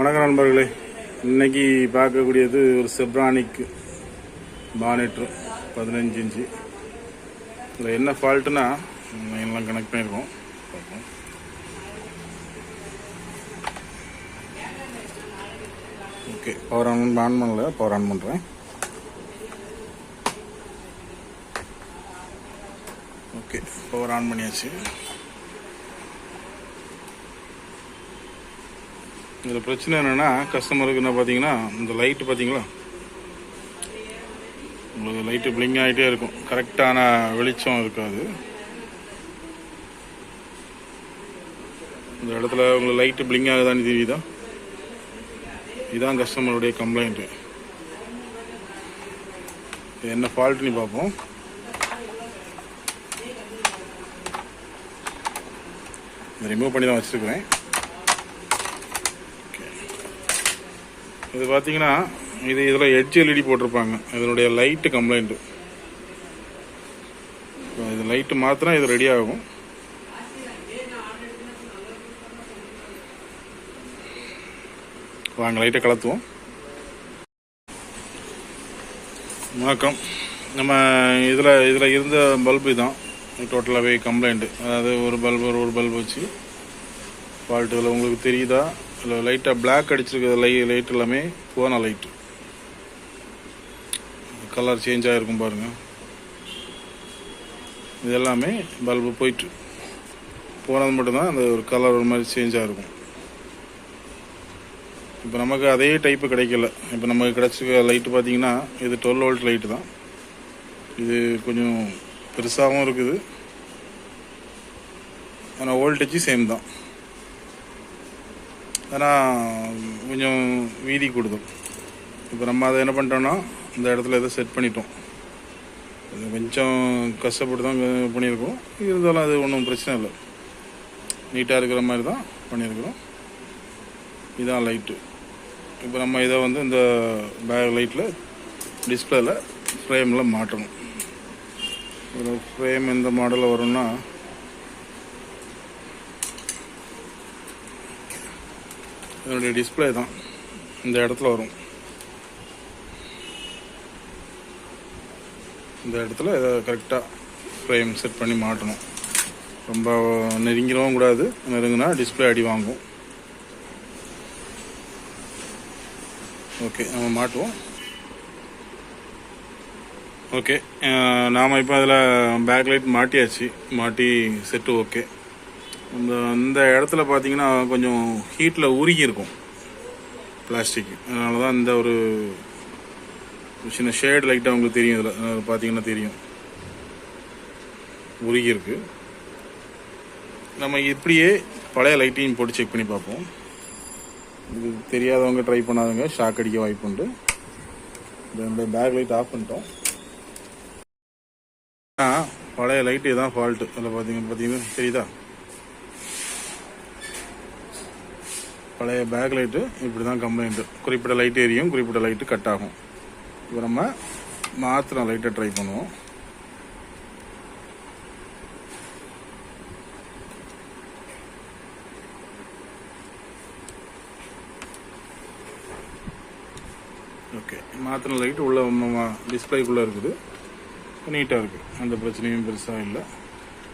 வணக்கம் நண்பர்களே. இன்னைக்கு பார்க்கக்கூடியது ஒரு செப்ரானிக் மானிட்ரு பதினஞ்சு இன்ச்சு. இதில் என்ன ஃபால்ட்டுனா எல்லாம் கனெக்ட் பண்ணியிருக்கோம். பார்ப்போம் ஓகே பவர் ஆன் ஆன் பண்ணல பவர் ஆன் பண்ணுறேன் ஓகே பவர் ஆன் பண்ணியாச்சு. இதில் பிரச்சனை என்னென்னா கஸ்டமருக்கு என்ன பார்த்தீங்கன்னா இந்த லைட்டு பார்த்தீங்களா உங்களுக்கு லைட்டு பிளிங் ஆகிட்டே இருக்கும். கரெக்டான வெளிச்சம் இருக்காது. இந்த இடத்துல உங்களுக்கு லைட்டு பிளிங் ஆகுதான்னு தெரியுதா? இதுதான் கஸ்டமருடைய கம்ப்ளைண்ட்டு இது என்ன ஃபால்ட்னு பார்ப்போம். இதை ரிமூவ் பண்ணி தான் வச்சுருக்குறேன். இது பார்த்தீங்கன்னா இது இதில் எட்ஜ் எல்இடி போட்டிருப்பாங்க. இதனுடைய லைட்டு கம்ப்ளைண்ட்டு இது லைட்டு மாத்திரம் இது ரெடி ஆகும். வாங்க லைட்டை கலத்துவோம். வணக்கம். நம்ம இதில் இதில் இருந்த பல்பு தான் டோட்டலாகவே கம்ப்ளைண்ட்டு அதாவது ஒரு பல்பு ஒரு பல்பு வச்சு ஃபால்ட்டுகள் உங்களுக்கு தெரியுதா? இல்லை லைட்டாக பிளாக் அடிச்சிருக்கிற லை லைட் எல்லாமே போன லைட்டு கலர் சேஞ்ச் ஆகிருக்கும் பாருங்கள் இது எல்லாமே பல்பு போயிட்டு. போனது மட்டும்தான் அந்த ஒரு கலர் ஒரு மாதிரி சேஞ்ச் ஆகிருக்கும் இப்போ நமக்கு அதே டைப்பு கிடைக்கல. இப்போ நமக்கு கிடச்சிருக்க லைட்டு பார்த்தீங்கன்னா இது டுவெல் வோல்ட் லைட்டு தான். இது கொஞ்சம் பெருசாகவும் இருக்குது. ஆனால் வோல்டேஜ் சேம் தான். ஆனால் கொஞ்சம் வீதி கொடுத்தோம் இப்போ நம்ம அதை என்ன பண்ணிட்டோம்னா இந்த இடத்துல எதை செட் பண்ணிட்டோம். கொஞ்சம் கஷ்டப்பட்டு தான் பண்ணியிருக்கோம். இருந்தாலும் அது ஒன்றும் பிரச்சனை இல்லை. நீட்டாக இருக்கிற மாதிரி தான் பண்ணியிருக்கிறோம். இதுதான் லைட்டு இப்போ நம்ம இதை வந்து இந்த பேக் லைட்டில் டிஸ்பிளேல ஃப்ரேமில் மாட்டணும். ஒரு ஃப்ரேம் எந்த மாடலில் வரும்னா இதனுடைய டிஸ்பிளே தான். இந்த இடத்துல வரும். இந்த இடத்துல இதை கரெக்டாக ஃப்ரேம் செட் பண்ணி மாட்டணும். ரொம்ப நெருங்கிடவும் கூடாது. நெருங்கினா டிஸ்பிளே அடி வாங்கும். ஓகே நம்ம மாட்டுவோம். ஓகே நாம் இப்போ அதில் பேக் லைட் மாட்டியாச்சு. மாட்டி செட்டு ஓகே அந்த அந்த இடத்துல பார்த்தீங்கன்னா கொஞ்சம் ஹீட்டில் உருகி இருக்கும். பிளாஸ்டிக் அதனால தான் இந்த ஒரு சின்ன ஷேட் லைட்டாக உங்களுக்கு தெரியும் இதில். பார்த்தீங்கன்னா தெரியும். உருகி இருக்கு. நம்ம இப்படியே பழைய லைட்டையும் போட்டு செக் பண்ணி பார்ப்போம். இது தெரியாதவங்க ட்ரை பண்ணாதவங்க ஷாக் அடிக்க வாய்ப்பு உண்டு. இந்த பேக் லைட் ஆஃப் பண்ணிட்டோம். ஆ, பழைய லைட்டு தான் ஃபால்ட்டு அதில் பார்த்தீங்க பார்த்தீங்கன்னா தெரியுதா? பழைய பேக் லைட்டு இப்படி தான் கம்ப்ளைண்ட்டு குறிப்பிட்ட லைட் எரியும் குறிப்பிட்ட லைட்டு கட் ஆகும். இப்போ நம்ம மாத்திரம் லைட்டை ட்ரை பண்ணுவோம். ஓகே மாத்திரம் லைட்டு உள்ள டிஸ்பிளேக்குள்ளே இருக்குது. நீட்டாக இருக்குது அந்த பிரச்சனையும் பெருசாக இல்லை.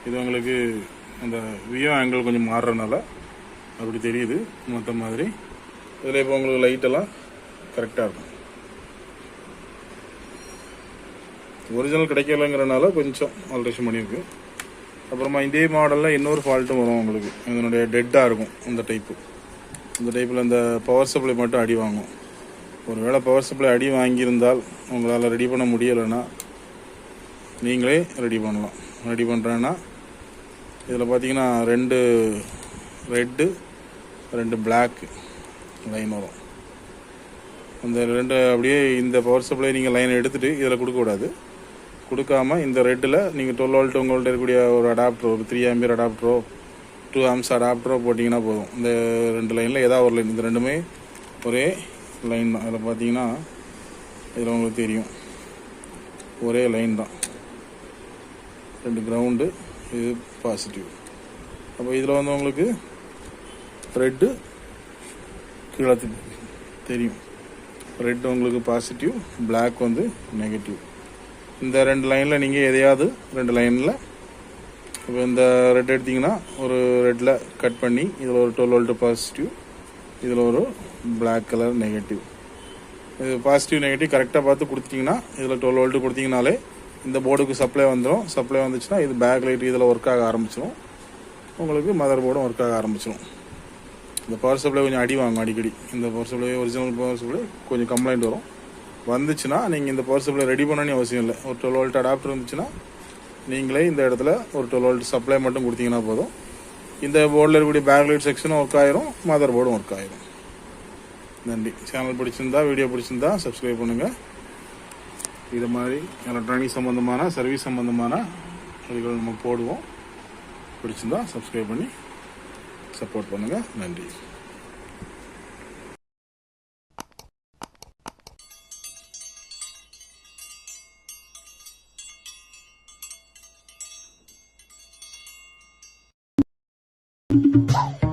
இது உங்களுக்கு அந்த வியோ ஆங்கிள் கொஞ்சம் மாறுறதுனால அப்படி தெரியுது மொத்த மாதிரி. இதில் இப்போ உங்களுக்கு லைட்டெல்லாம் கரெக்டாக இருக்கும். ஒரிஜினல் கிடைக்கலங்கிறனால கொஞ்சம் ஆல்ட்ரேஷன் பண்ணியிருக்கு. அப்புறமா இதே மாடலில் இன்னொரு ஃபால்ட்டும் வரும் உங்களுக்கு. இதனுடைய டெட்டாக இருக்கும் இந்த டைப்பு இந்த டைப்பில் இந்த பவர் சப்ளை மட்டும் அடி வாங்கும். ஒருவேளை பவர் சப்ளை அடி வாங்கியிருந்தால் உங்களால் ரெடி பண்ண முடியலைன்னா நீங்களே ரெடி பண்ணலாம். ரெடி பண்ணுறேன்னா இதில் பார்த்தீங்கன்னா ரெண்டு ரெட்டு ரெண்டு பிளாக் லைன் வரும் அந்த ரெண்டு அப்படியே இந்த பவர் சப்ளை நீங்கள் லைனை எடுத்துகிட்டு இதில் கொடுக்கக்கூடாது கொடுக்காம இந்த ரெட்டில் நீங்கள் டுவெல் வோல்ட் உங்கள்கிட்ட இருக்கக்கூடிய ஒரு அடாப்டரோ ஒரு த்ரீ ஆம்பியர் அடாப்டரோ டூ ஆம்ஸ் அடாப்டரோ போட்டிங்கன்னா போதும். இந்த ரெண்டு லைனில் ஏதாவது ஒரு லைன் இந்த ரெண்டுமே ஒரே லைன் தான். அதில் பார்த்தீங்கன்னா இதில் உங்களுக்கு தெரியும். ஒரே லைன் தான். ரெண்டு கிரவுண்டு இது பாசிட்டிவ் அப்போ இதில் வந்து உங்களுக்கு ரெட்டு கீழே தெரியும். ரெட் உங்களுக்கு பாசிட்டிவ் Black வந்து நெகட்டிவ் இந்த ரெண்டு லைனில் நீங்கள் எதையாவது ரெண்டு லைனில் இப்போ இந்த ரெட் எடுத்தீங்கன்னா ஒரு ரெட்டில் கட் பண்ணி இதில் ஒரு டுவெல் வோல்ட்டு பாசிட்டிவ் இதில் ஒரு பிளாக் கலர் நெகட்டிவ் இது பாசிட்டிவ் நெகட்டிவ் கரெக்டாக பார்த்து கொடுத்தீங்கன்னா இதில் டுவெல் வோல்ட்டு கொடுத்தீங்கனாலே இந்த போர்டுக்கு சப்ளை வந்துடும் சப்ளை வந்துச்சுன்னா இது பேக் லைட் இதில் ஒர்க் ஆக ஆரம்பிச்சிடும் உங்களுக்கு மதர் போர்டும் ஒர்க் ஆக ஆரம்பிச்சிடும் இந்த பவர் சப்ளை கொஞ்சம் அடி வாங்கும் அடிக்கடி. இந்த power supply original power supply கொஞ்சம் கம்ப்ளைண்ட் வரும். வந்துச்சுன்னா நீங்கள் இந்த பவர் சப்ளை ரெடி பண்ணணும்னு அவசியம் இல்லை. ஒரு டுவெல் வோல்ட் அடாப்டர் இருந்துச்சுன்னா நீங்களே இந்த இடத்துல ஒரு டுவெல் வோல்ட் சப்ளை மட்டும் கொடுத்தீங்கன்னா போதும். இந்த போர்டில் இருக்கக்கூடிய பேக் லைட் செக்ஷனும் ஒர்க் ஆயிரும் மதர் போர்டும் ஒர்க் ஆயிரும். நன்றி. சேனல் பிடிச்சிருந்தா வீடியோ பிடிச்சிருந்தா சப்ஸ்கிரைப் பண்ணுங்கள் இது மாதிரி எலக்ட்ரானிக் சம்மந்தமான சர்வீஸ் சம்மந்தமான இதுகள் நம்ம போடுவோம். பிடிச்சிருந்தா சப்ஸ்கிரைப் பண்ணி சப்போர்ட் பண்ணுங்கள் நன்றி. Thank